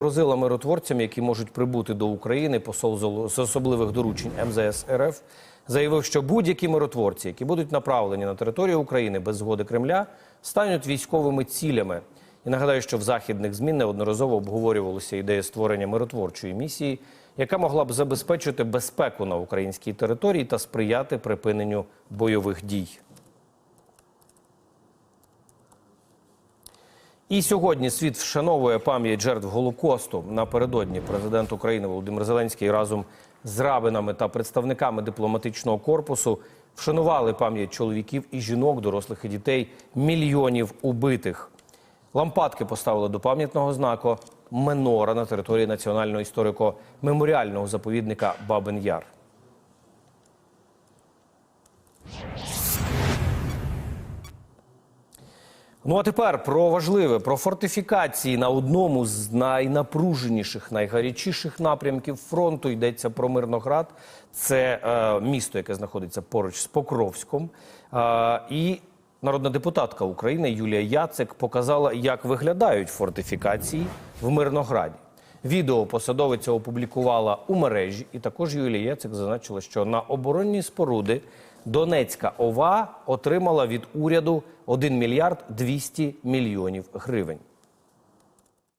Прозила миротворцям, які можуть прибути до України, посол з- особливих доручень МЗС РФ заявив, що будь-які миротворці, які будуть направлені на територію України без згоди Кремля, стануть військовими цілями. І нагадаю, що в західних ЗМІ неодноразово обговорювалася ідея створення миротворчої місії, яка могла б забезпечити безпеку на українській території та сприяти припиненню бойових дій. І сьогодні світ вшановує пам'ять жертв Голокосту. Напередодні президент України Володимир Зеленський разом з рабинами та представниками дипломатичного корпусу вшанували пам'ять чоловіків і жінок, дорослих і дітей, мільйонів убитих. Лампадки поставили до пам'ятного знаку Менора на території національного історико-меморіального заповідника Бабин Яр. Ну а тепер про важливе, про фортифікації на одному з найнапруженіших, найгарячіших напрямків фронту йдеться про Мирноград. Це е, місто, яке знаходиться поруч з Покровськом. Е, і народна депутатка України Юлія Яцик показала, як виглядають фортифікації в Мирнограді. Відео посадовиця опублікувала у мережі, і також Юлія Яцик зазначила, що на оборонні споруди Донецька ОВА отримала від уряду 1 мільярд 200 мільйонів гривень.